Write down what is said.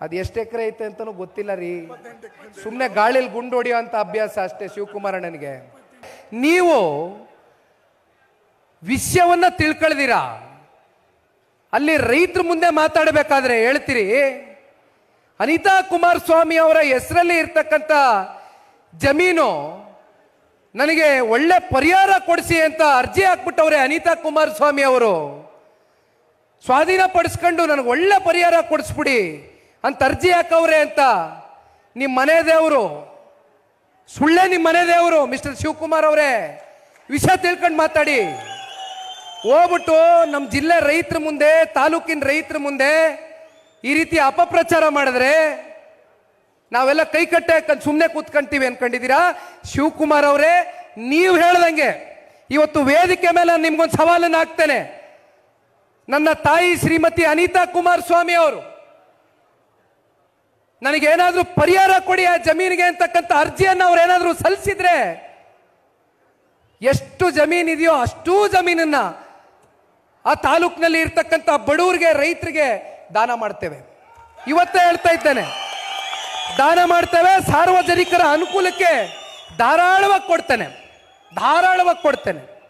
ಅದು ಎಷ್ಟು ಎಕರೆ ಐತೆ ಅಂತಲೂ ಗೊತ್ತಿಲ್ಲ ರೀ. ಸುಮ್ಮನೆ ಗಾಳಿಲಿ ಗುಂಡು ಅಂತ ಅಭ್ಯಾಸ ಅಷ್ಟೇ ಶಿವಕುಮಾರಣ್ಣನಿಗೆ. ನೀವು ವಿಷಯವನ್ನ ತಿಳ್ಕೊಳ್ದಿರಾ? ಅಲ್ಲಿ ರೈತರ ಮುಂದೆ ಮಾತಾಡಬೇಕಾದ್ರೆ ಹೇಳ್ತೀರಿ. ಅನಿತಾ ಕುಮಾರಸ್ವಾಮಿ ಅವರ ಹೆಸರಲ್ಲಿ ಇರ್ತಕ್ಕಂಥ ಜಮೀನು ನನಗೆ ಒಳ್ಳೆ ಪರಿಹಾರ ಕೊಡಿಸಿ ಅಂತ ಅರ್ಜಿ ಹಾಕ್ಬಿಟ್ಟವ್ರೆ ಅನಿತಾ ಕುಮಾರಸ್ವಾಮಿ ಅವರು. ಸ್ವಾಧೀನಪಡಿಸ್ಕೊಂಡು ನನಗೆ ಒಳ್ಳೆ ಪರಿಹಾರ ಕೊಡಿಸ್ಬಿಡಿ. ಅಂತ ಅರ್ಜಿ ಹಾಕವ್ರೆ ಅಂತ ನಿಮ್ಮ ಮನೆ ದೇವರು, ಸುಳ್ಳೇ ನಿಮ್ಮ ಮನೆ ದೇವರು, ಮಿಸ್ಟರ್ ಶಿವಕುಮಾರ್ ಅವರೇ ವಿಷಯ ತಿಳ್ಕೊಂಡು ಮಾತಾಡಿ. ಹೋಗ್ಬಿಟ್ಟು ನಮ್ಮ ಜಿಲ್ಲೆ ರೈತರ ಮುಂದೆ, ತಾಲೂಕಿನ ರೈತರ ಮುಂದೆ ಈ ರೀತಿ ಅಪಪ್ರಚಾರ ಮಾಡಿದ್ರೆ ನಾವೆಲ್ಲ ಕೈ ಕಟ್ಟೆ ಸುಮ್ಮನೆ ಕೂತ್ಕೊಂತೀವಿ ಅನ್ಕೊಂಡಿದ್ದೀರಾ? ಶಿವಕುಮಾರ್ ಅವರೇ, ನೀವು ಹೇಳ್ದಂಗೆ ಇವತ್ತು ವೇದಿಕೆ ಮೇಲೆ ನಿಮ್ಗೊಂದು ಸವಾಲನ್ನು ಹಾಕ್ತೇನೆ. ನನ್ನ ತಾಯಿ ಶ್ರೀಮತಿ ಅನಿತಾ ಕುಮಾರ್ ಸ್ವಾಮಿ ಅವರು ನನಗೇನಾದ್ರೂ ಪರಿಹಾರ ಕೊಡಿ ಆ ಜಮೀನಿಗೆ ಅಂತಕ್ಕಂಥ ಅರ್ಜಿಯನ್ನು ಅವ್ರು ಏನಾದರೂ ಸಲ್ಲಿಸಿದ್ರೆ ಎಷ್ಟು ಜಮೀನ್ ಇದೆಯೋ ಅಷ್ಟೂ ಜಮೀನನ್ನ ಆ ತಾಲೂಕಿನಲ್ಲಿ ಇರ್ತಕ್ಕಂಥ ಬಡವರಿಗೆ ರೈತರಿಗೆ ದಾನ ಮಾಡ್ತೇವೆ. ಇವತ್ತೇ ಹೇಳ್ತಾ ಇದ್ದೇನೆ. ದಾನ ಮಾಡ್ತೇವೆ, ಸಾರ್ವಜನಿಕರ ಅನುಕೂಲಕ್ಕೆ ಧಾರಾಳವಾಗಿ ಕೊಡ್ತೇನೆ. ಧಾರಾಳವಾಗಿ ಕೊಡ್ತೇನೆ.